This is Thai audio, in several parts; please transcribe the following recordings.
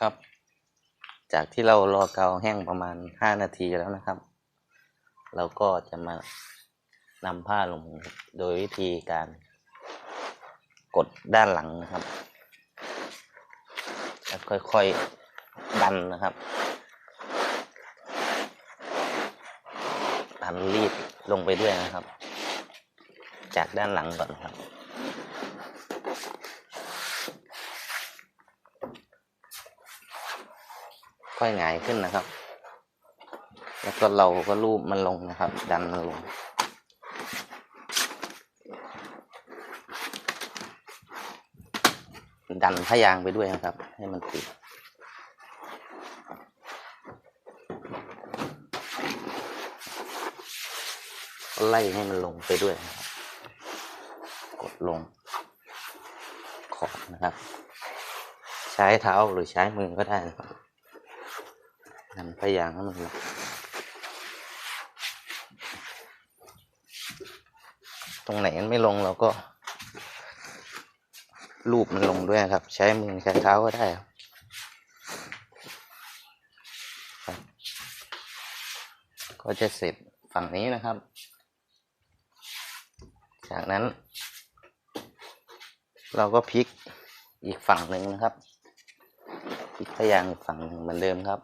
ครับ จากที่เรารอเกาแห้งประมาณห้านาทีแล้วนะครับ เราก็จะมานำผ้าลงโดยวิธีการกดด้านหลังนะครับแล้วค่อยๆดันนะครับ ดันรีดลงไปด้วยนะครับ จากด้านหลังก่อนครับ ค่อยหงายขึ้นนะครับ แล้วก็เราก็ลูบมันลงนะครับ ดันมันลง ดันผ้ายางไปด้วยนะครับ ให้มันติดไล่ให้มันลงไปด้วย กดลง ขอบนะครับ ใช้เท้าหรือใช้มือก็ได้นะครับ ดันพยางให้มันลงตรงไหนมันไม่ลงเราก็ รูปมันลงด้วยครับ ใช้มือใช้เท้าก็ได้ครับก็จะเสร็จฝั่งนี้นะครับ จากนั้น เราก็พลิกอีกฝั่งหนึ่งนะครับพลิกพยางอีกฝั่งหนึ่งเหมือนเดิมครับ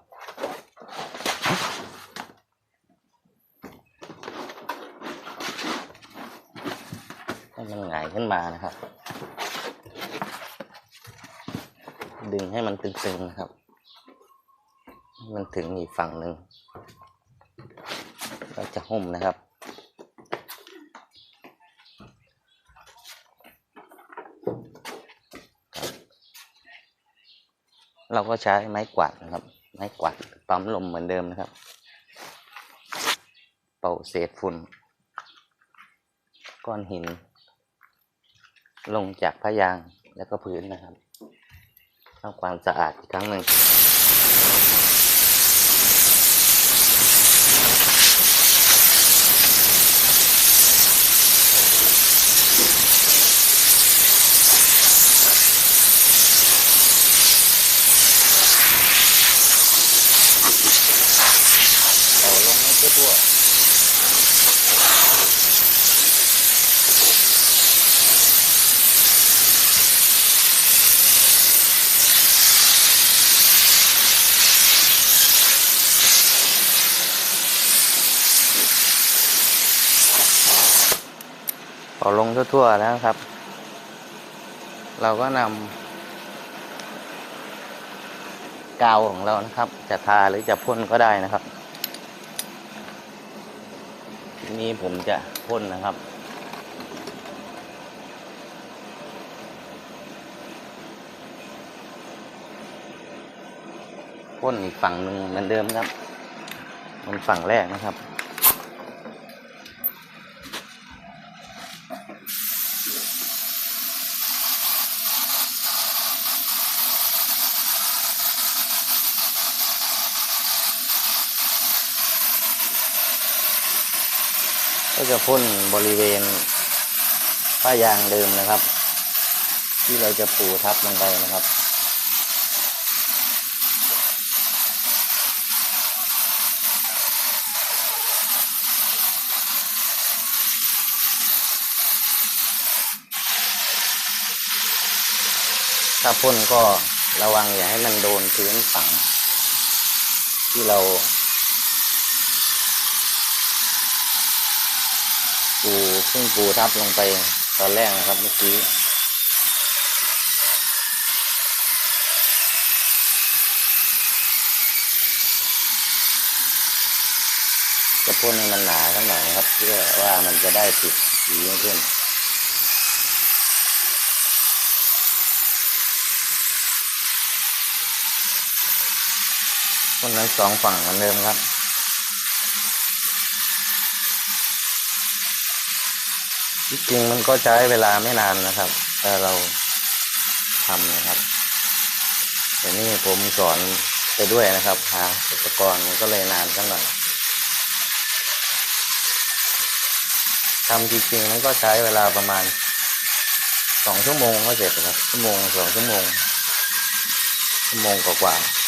ให้ มันหงายขึ้นมานะครับ ดึงให้มันตึงๆนะครับ มันถึงอีกฝั่งหนึ่งก็จะหุ้มนะครับเราก็ใช้ไม้กวาดนะครับ ไม้กวาดปั๊มลมเหมือนเดิมนะครับ เป่าเศษฝุ่น ก้อนหิน ลงจากพยางแล้วก็พื้นนะครับทำความสะอาดอีกครั้งหนึ่งเอาลงให้ทั่ว อลงทั่วๆแล้วครับ เราก็นำกาวของเรานะครับ จะทาหรือจะพ่นก็ได้นะครับทีนี้ผมจะพ่นนะครับพ่นอีกฝั่งหนึ่งเหมือนเดิมครับ มันฝั่งแรกนะครับ ก็จะพ่นบริเวณผ้ายางเดิมนะครับ ที่เราจะปูทับลงไปนะครับถ้าพ่นก็ระวังอย่าให้มันโดนพื้นฝั่งที่เรา ปูซึ่งปูทับลงไปตอนแรกนะครับเมื่อกี้จะพ่นให้มันหนาสักหน่อยครับ เพื่อว่ามันจะได้ติดสียิ่งขึ้นพ่นทั้งสองฝั่งเหมือนเดิมครับ ที่จริงมันก็ใช้เวลาไม่นานนะครับถ้าเราทำนะครับแต่นี่ผมสอนไปด้วยนะครับหาอุปกรณ์มันก็เลยนานสักหน่อยทำจริงๆมันก็ใช้เวลาประมาณสองชั่วโมงก็เสร็จนะครับชั่วโมงสองชั่วโมงชั่วโมงกว่าๆ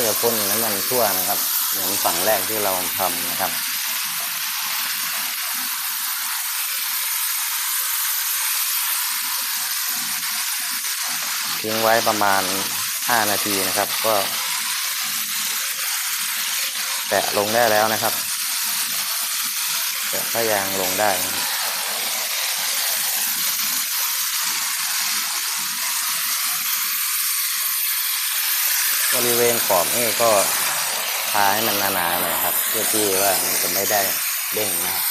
ก็จะพ่นน้ำมันทั่วนะครับเหมือนฝั่งแรกที่เราทำนะครับทิ้งไว้ประมาณ 5 นาทีนะครับ ก็ แตะลงได้แล้วนะครับ แตะผ้ายางลงได้นะครับ บริเวณขอบนี่ก็ทาให้มันหนาๆหน่อยครับ เพื่อที่ว่ามันจะไม่ได้เด้งนะครับ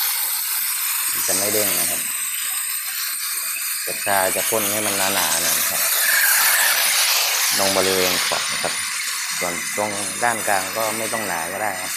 มันจะไม่เด้งนะครับจะทาจะพ่นให้มันหนาๆหน่อยครับลงบริเวณขอบนะครับส่วนตรงด้านกลางก็ไม่ต้องหนาก็ได้ครับ